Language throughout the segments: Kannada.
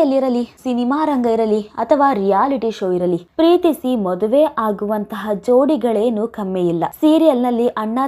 ಎಲ್ಲೆಯಲ್ಲಿರಲಿ ಸಿನಿಮಾ ರಂಗ ಇರಲಿ ಅಥವಾ ರಿಯಾಲಿಟಿ ಶೋ ಇರಲಿ, ಪ್ರೀತಿಸಿ ಮದುವೆ ಆಗುವಂತಹ ಜೋಡಿಗಳೇನು ಕಮ್ಮಿ ಇಲ್ಲ ಸೀರಿಯಲ್ನಲ್ಲಿ ಅಣ್ಣ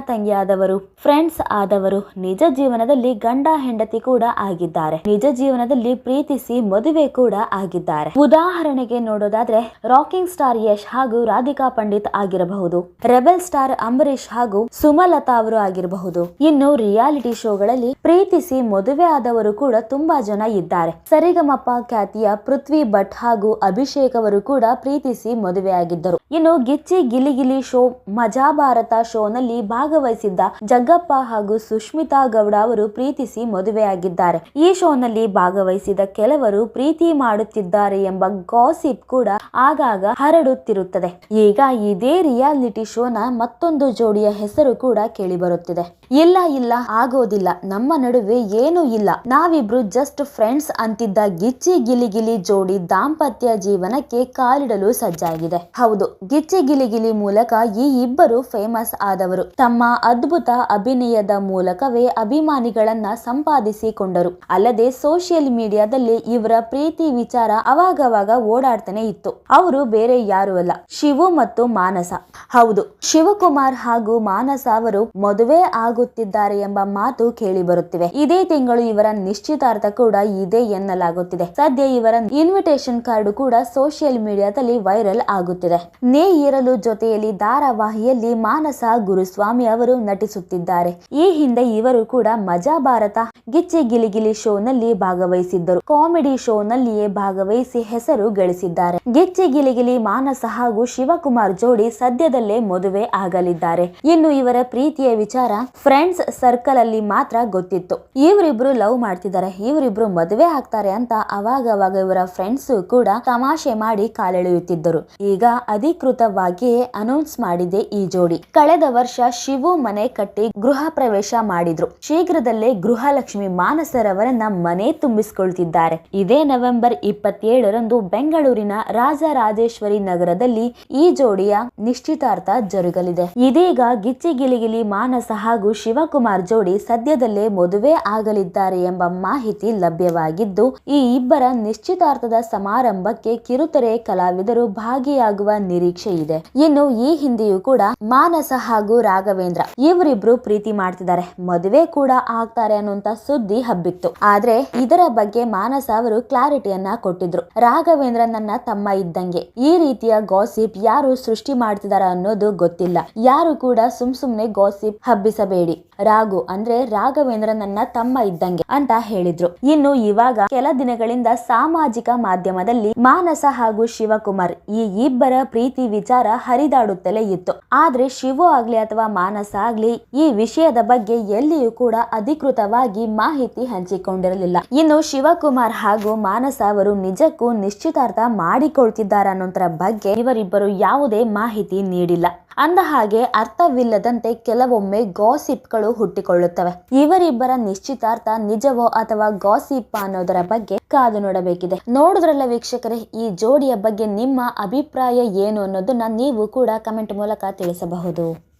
ಆದವರು ಫ್ರೆಂಡ್ಸ್ ಆದವರು ನಿಜ ಜೀವನದಲ್ಲಿ ಗಂಡ ಹೆಂಡತಿ ಕೂಡ ಆಗಿದ್ದಾರೆ. ನಿಜ ಜೀವನದಲ್ಲಿ ಪ್ರೀತಿಸಿ ಮದುವೆ ಕೂಡ ಆಗಿದ್ದಾರೆ. ಉದಾಹರಣೆಗೆ ನೋಡೋದಾದ್ರೆ, ರಾಕಿಂಗ್ ಸ್ಟಾರ್ ಯಶ್ ಹಾಗೂ ರಾಧಿಕಾ ಪಂಡಿತ್ ಆಗಿರಬಹುದು, ರೆಬೆಲ್ ಸ್ಟಾರ್ ಅಂಬರೀಶ್ ಹಾಗೂ ಸುಮಲತಾ ಅವರು ಆಗಿರಬಹುದು. ಇನ್ನು ರಿಯಾಲಿಟಿ ಶೋಗಳಲ್ಲಿ ಪ್ರೀತಿಸಿ ಮದುವೆ ಆದವರು ಕೂಡ ತುಂಬಾ ಜನ ಇದ್ದಾರೆ. ಸರಿಗಮಪ್ಪ ಖ್ಯಾತಿಯ ಪೃಥ್ವಿ ಭಟ್ ಹಾಗೂ ಅಭಿಷೇಕ್ ಅವರು ಕೂಡ ಪ್ರೀತಿಸಿ ಮದುವೆಯಾಗಿದ್ದರು. ಇನ್ನು ಗಿಚ್ಚಿ ಗಿಲಿಗಿಲಿ ಗಿಲಿ ಶೋ, ಮಜಾ ಭಾರತ ಶೋನಲ್ಲಿ ಭಾಗವಹಿಸಿದ್ದ ಜಗ್ಗಪ್ಪ ಹಾಗೂ ಸುಷ್ಮಿತಾ ಗೌಡ ಅವರು ಪ್ರೀತಿಸಿ ಮದುವೆಯಾಗಿದ್ದಾರೆ. ಈ ಶೋನಲ್ಲಿ ಭಾಗವಹಿಸಿದ ಕೆಲವರು ಪ್ರೀತಿ ಮಾಡುತ್ತಿದ್ದಾರೆ ಎಂಬ ಗಾಸಿಪ್ ಕೂಡ ಆಗಾಗ ಹರಡುತ್ತಿರುತ್ತದೆ. ಈಗ ಇದೇ ರಿಯಾಲಿಟಿ ಶೋನ ಮತ್ತೊಂದು ಜೋಡಿಯ ಹೆಸರು ಕೂಡ ಕೇಳಿಬರುತ್ತಿದೆ. ಇಲ್ಲ ಇಲ್ಲ, ಆಗೋದಿಲ್ಲ. ನಮ್ಮ ನಡುವೆ ಏನೂ ಇಲ್ಲ. ನಾವಿಬ್ರು ಜಸ್ಟ್ ಫ್ರೆಂಡ್ಸ್ ಅಂತಿದ್ದ ಗಿಚ್ಚಿ ಗಿಲಿ ಗಿಲಿ ಜೋಡಿ ದಾಂಪತ್ಯ ಜೀವನಕ್ಕೆ ಕಾಲಿಡಲು ಸಜ್ಜಾಗಿದೆ. ಹೌದು, ಗಿಚ್ಚಿ ಗಿಲಿ ಗಿಲಿ ಮೂಲಕ ಈ ಇಬ್ಬರು ಫೇಮಸ್ ಆದವರು. ತಮ್ಮ ಅದ್ಭುತ ಅಭಿನಯದ ಮೂಲಕವೇ ಅಭಿಮಾನಿಗಳನ್ನ ಸಂಪಾದಿಸಿಕೊಂಡರು. ಅಲ್ಲದೆ ಸೋಷಿಯಲ್ ಮೀಡಿಯಾದಲ್ಲಿ ಇವರ ಪ್ರೀತಿ ವಿಚಾರ ಅವಾಗವಾಗ ಓಡಾಡ್ತಾನೆ ಇತ್ತು. ಅವರು ಬೇರೆ ಯಾರು ಅಲ್ಲ, ಶಿವು ಮತ್ತು ಮಾನಸ. ಹೌದು, ಶಿವಕುಮಾರ್ ಹಾಗೂ ಮಾನಸ ಅವರು ಮದುವೆ ಆಗುತ್ತಿದ್ದಾರೆ ಎಂಬ ಮಾತು ಕೇಳಿ ಬರುತ್ತಿವೆ. ಇದೇ ತಿಂಗಳು ಇವರ ನಿಶ್ಚಿತಾರ್ಥ ಕೂಡ ಇದೆ ಎನ್ನಲಾಗುತ್ತಿದೆ. ಸದ್ಯ ಇವರ ಇನ್ವಿಟೇಷನ್ ಕಾರ್ಡ್ ಕೂಡ ಸೋಷಿಯಲ್ ಮೀಡಿಯಾದಲ್ಲಿ ವೈರಲ್ ಆಗುತ್ತಿದೆ. ನೇ ಇರಲು ಜೊತೆಯಲ್ಲಿ ಧಾರಾವಾಹಿಯಲ್ಲಿ ಮಾನಸ ಗುರುಸ್ವಾಮಿ ಅವರು ನಟಿಸುತ್ತಿದ್ದಾರೆ. ಈ ಹಿಂದೆ ಇವರು ಕೂಡ ಮಜಾ ಭಾರತ ಗಿಚ್ಚಿ ಗಿಲಿಗಿಲಿ ಶೋನಲ್ಲಿ ಭಾಗವಹಿಸಿದ್ದರು. ಕಾಮಿಡಿ ಶೋನಲ್ಲಿಯೇ ಭಾಗವಹಿಸಿ ಹೆಸರು ಗಳಿಸಿದ್ದಾರೆ. ಗಿಚ್ಚಿ ಗಿಲಿಗಿಲಿ ಮಾನಸ ಹಾಗೂ ಶಿವಕುಮಾರ್ ಜೋಡಿ ಸದ್ಯದಲ್ಲೇ ಮದುವೆ ಆಗಲಿದ್ದಾರೆ. ಇನ್ನು ಇವರ ಪ್ರೀತಿಯ ವಿಚಾರ ಫ್ರೆಂಡ್ಸ್ ಸರ್ಕಲ್ ಅಲ್ಲಿ ಮಾತ್ರ ಗೊತ್ತಿತ್ತು. ಇವರಿಬ್ರು ಲವ್ ಮಾಡ್ತಿದ್ದಾರೆ ಇವರಿಬ್ರು ಮದುವೆ ಆಗ್ತಾರೆ ಅಂತ ಅವಾಗ ಅವಾಗ ಇವರ ಫ್ರೆಂಡ್ಸ್ ಕೂಡ ತಮಾಷೆ ಮಾಡಿ ಕಾಲೆಳೆಯುತ್ತಿದ್ದರು. ಈಗ ಅಧಿಕೃತವಾಗಿಯೇ ಅನೌನ್ಸ್ ಮಾಡಿದೆ ಈ ಜೋಡಿ. ಕಳೆದ ವರ್ಷ ಶಿವು ಮನೆ ಕಟ್ಟಿ ಗೃಹ ಪ್ರವೇಶ ಮಾಡಿದ್ರು. ಶೀಘ್ರದಲ್ಲೇ ಗೃಹಲಕ್ಷ್ಮಿ ಮಾನಸರವರನ್ನ ಮನೆ ತುಂಬಿಸಿಕೊಳ್ತಿದ್ದಾರೆ. ಇದೇ ನವೆಂಬರ್ ಇಪ್ಪತ್ತೇಳರಂದು ಬೆಂಗಳೂರಿನ ರಾಜರಾಜೇಶ್ವರಿ ನಗರದಲ್ಲಿ ಈ ಜೋಡಿಯ ನಿಶ್ಚಿತಾರ್ಥ ಜರುಗಲಿದೆ. ಇದೀಗ ಗಿಚ್ಚಿ ಗಿಲಿಗಿಲಿ ಮಾನಸ ಹಾಗೂ ಶಿವಕುಮಾರ್ ಜೋಡಿ ಸದ್ಯದಲ್ಲೇ ಮದುವೆ ಆಗಲಿದ್ದಾರೆ ಎಂಬ ಮಾಹಿತಿ ಲಭ್ಯವಾಗಿದ್ದು, ಈ ಇಬ್ಬರ ನಿಶ್ಚಿತಾರ್ಥದ ಸಮಾರಂಭಕ್ಕೆ ಕಿರುತೆರೆ ಕಲಾವಿದರು ಭಾಗಿಯಾಗುವ ನಿರೀಕ್ಷೆ ಇದೆ. ಇನ್ನು ಈ ಹಿಂದೆಯೂ ಕೂಡ ಮಾನಸ ಹಾಗೂ ರಾಘವೇಂದ್ರ ಇವರಿಬ್ರು ಪ್ರೀತಿ ಮಾಡ್ತಿದ್ದಾರೆ. ಮದುವೆ ಕೂಡ ಆಗ್ತಾರೆ ಅನ್ನುವಂತ ಸುದ್ದಿ ಹಬ್ಬಿತ್ತು. ಆದ್ರೆ ಇದರ ಬಗ್ಗೆ ಮಾನಸ ಅವರು ಕ್ಲಾರಿಟಿಯನ್ನ ಕೊಟ್ಟಿದ್ರು. ರಾಘವೇಂದ್ರ ನನ್ನ ತಮ್ಮ ಇದ್ದಂಗೆ. ಈ ರೀತಿಯ ಗಾಸಿಪ್ ಯಾರು ಸೃಷ್ಟಿ ಮಾಡ್ತಿದಾರ ಅನ್ನೋದು ಗೊತ್ತಿಲ್ಲ. ಯಾರು ಕೂಡ ಸುಮ್ ಸುಮ್ನೆ ಗಾಸಿಪ್ ಹಬ್ಬಿಸಬೇಡಿ ರಾಘು ಅಂದ್ರೆ ರಾಘವೇಂದ್ರ ನನ್ನ ತಮ್ಮ ಇದ್ದಂಗೆ ಅಂತ ಹೇಳಿದ್ರು. ಇನ್ನು ಇವಾಗ ಕೆಲ ದಿನಗಳಿಂದ ಸಾಮಾಜಿಕ ಮಾಧ್ಯಮದಲ್ಲಿ ಮಾನಸ ಹಾಗೂ ಶಿವಕುಮಾರ್ ಈ ಇಬ್ಬರ ಪ್ರೀತಿ ವಿಚಾರ ಹರಿದಾಡುತ್ತಲೇ ಇತ್ತು. ಆದ್ರೆ ಶಿವು ಆಗ್ಲಿ ಅಥವಾ ಮಾನಸ ಆಗ್ಲಿ ಈ ವಿಷಯದ ಬಗ್ಗೆ ಎಲ್ಲಿಯೂ ಕೂಡ ಅಧಿಕೃತವಾಗಿ ಮಾಹಿತಿ ಹಂಚಿಕೊಂಡಿರಲಿಲ್ಲ. ಇನ್ನು ಶಿವಕುಮಾರ್ ಹಾಗೂ ಮಾನಸ ಅವರು ನಿಜಕ್ಕೂ ನಿಶ್ಚಿತಾರ್ಥ ಮಾಡಿಕೊಳ್ತಿದ್ದಾರೆ ಅನ್ನೋದ್ರ ಬಗ್ಗೆ ಇವರಿಬ್ಬರು ಯಾವುದೇ ಮಾಹಿತಿ ನೀಡಿಲ್ಲ. ಅಂದ ಹಾಗೆ ಅರ್ಥವಿಲ್ಲದಂತೆ ಕೆಲವೊಮ್ಮೆ ಗಾಸಿಪ್ಗಳು ಹುಟ್ಟಿಕೊಳ್ಳುತ್ತವೆ. ಇವರಿಬ್ಬರ ನಿಶ್ಚಿತಾರ್ಥ ನಿಜವೋ ಅಥವಾ ಗಾಸಿಪ್ ಅನ್ನೋದರ ಬಗ್ಗೆ ಕಾದು ನೋಡಬೇಕಿದೆ. ನೋಡಿದ್ರಲ್ಲ ವೀಕ್ಷಕರೇ, ಈ ಜೋಡಿಯ ಬಗ್ಗೆ ನಿಮ್ಮ ಅಭಿಪ್ರಾಯ ಏನು ಅನ್ನೋದನ್ನ ನೀವು ಕೂಡ ಕಮೆಂಟ್ ಮೂಲಕ ತಿಳಿಸಬಹುದು.